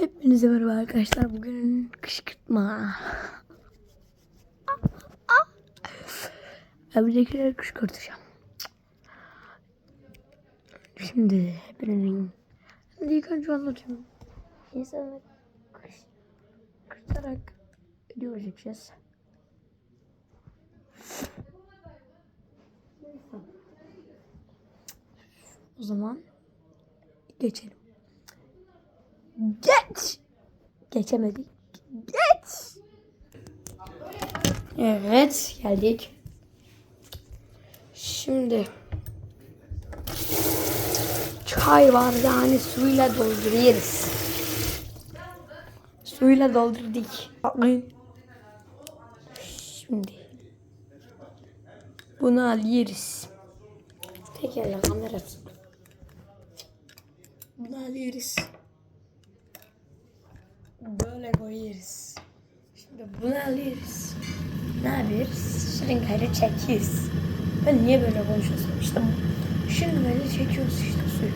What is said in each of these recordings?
Hepinize merhaba arkadaşlar. Bugün kışkırtma. Evdekileri kışkırtacağım. Şimdi hepinizin Şimdi ilk önce anlatayım. İnsanı kışkırtarak video çekeceğiz. O zaman geçelim. Geç. Geçemedik. Geç. Evet geldik. Şimdi çay var yani suyla dolduruyoruz. Suyla doldurduk. Bakın. Şimdi bunu alıyoruz. Tekerle kamerası. Bunu alıyoruz. Böyle koyuyoruz. Şimdi bunu alıyoruz. Ne yapıyoruz? Şırıngayla çekiyoruz. Ben niye böyle konuşuyorsam işte. Şırıngayla çekiyoruz işte suyu.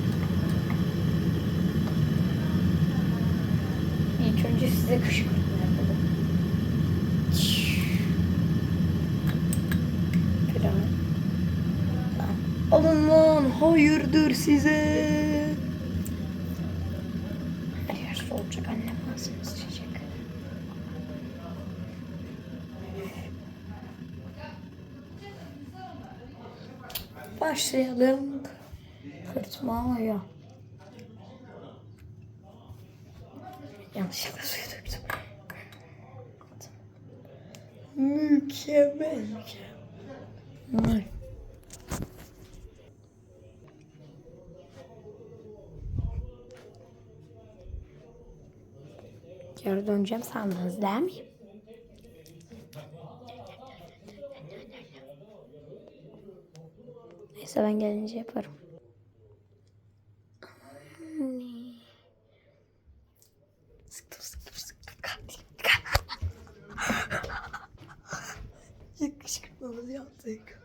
İlk önce size kışkırtma yapalım. Hayırdır size. Başlayalım. Kırtmaya. Yanlışlıkla suyu döktüm. Mükemmel. Mükemmel. Geri döneceğim sandınız değil mi? Neyse ben gelince yaparım. Sıktım sıktım sıktım. Yakışıklamamızı yaptık.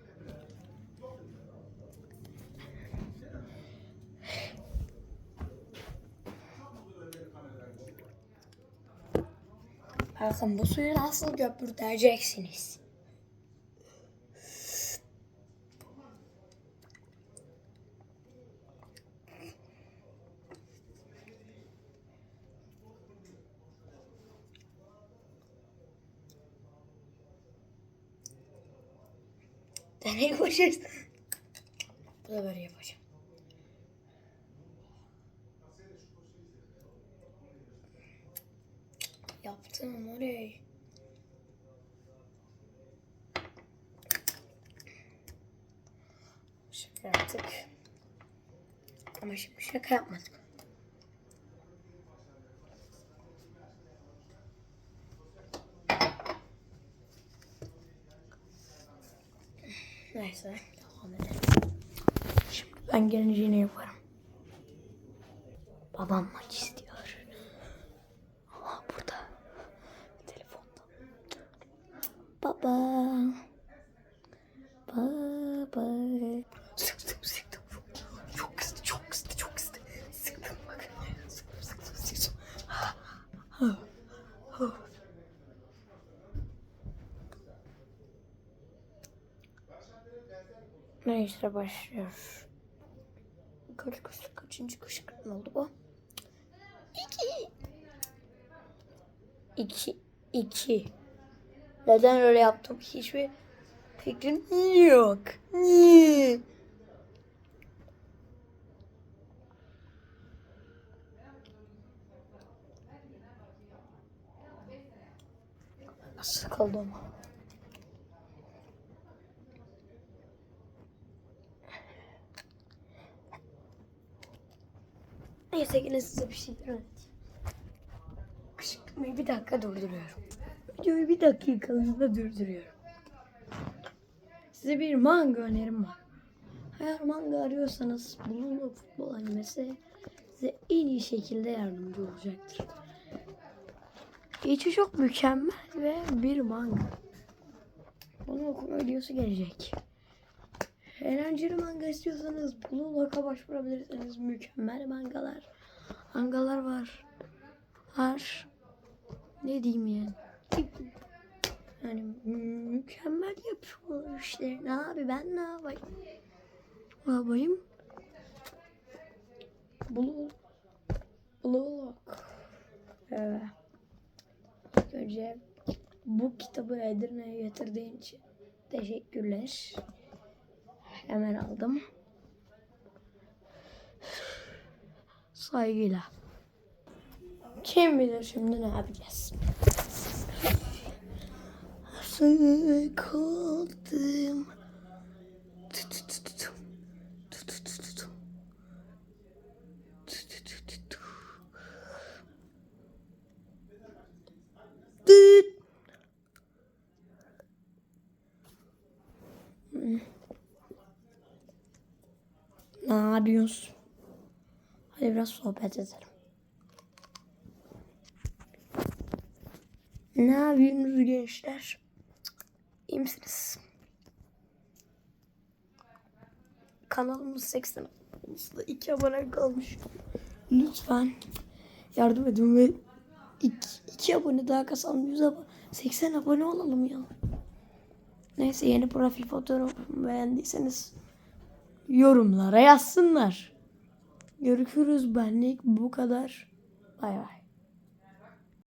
Bakın bu suyu nasıl köpürteceksiniz? Deney koşarız. Bu da böyle yapacağım. Yaptım orayı. Şaka yaptık. Ama şimdi şaka yapmadık. Neyse devam edelim. Şimdi ben gelince yine yaparım. Babam maç istiyor. Aha burada. Telefonda. Baba. Neyse başlıyor. Kaç kaç kaçıncı kışkırtma oldu bu? İki. İki. İki. Neden öyle yaptım hiçbir fikrim yok. Niye? Sıkıldım. Neyse yine size bir şeyler öğreteyim. Kışkırtmayı bir dakika durduruyorum. Videoyu bir dakikalığına durduruyorum. Size bir manga önerim var. Eğer manga arıyorsanız Blue Futbol animesi size en iyi şekilde yardımcı olacaktır. İçi çok mükemmel ve bir manga. Bunun okuma videosu gelecek. Eğlenceli manga istiyorsanız Blue Lock'a başvurabilirsiniz. Mükemmel mangalar. Mangalar var. var. Ne diyeyim yani? Yani mükemmel yapıyor işlerini abi ben ne yapayım? Ne yapayım? Blue. Blue. Evet. İlk önce bu kitabı Edirne'ye getirdiğin için teşekkürler. Hemen aldım. Saygıyla. Kim bilir şimdi ne yapacağız? Tu Ne yapıyorsun? Hadi biraz sohbet edelim. Ne yapıyorsunuz gençler? İyi misiniz? Kanalımız 80 abonemizde 2 abone kalmış. Lütfen yardım edin ve 2 abone daha kasalım. 100 abone, 80 abone olalım ya. Neyse yeni profil fotoğrafımı beğendiyseniz yorumlara yazsınlar. Görüşürüz benlik bu kadar. Bay bay.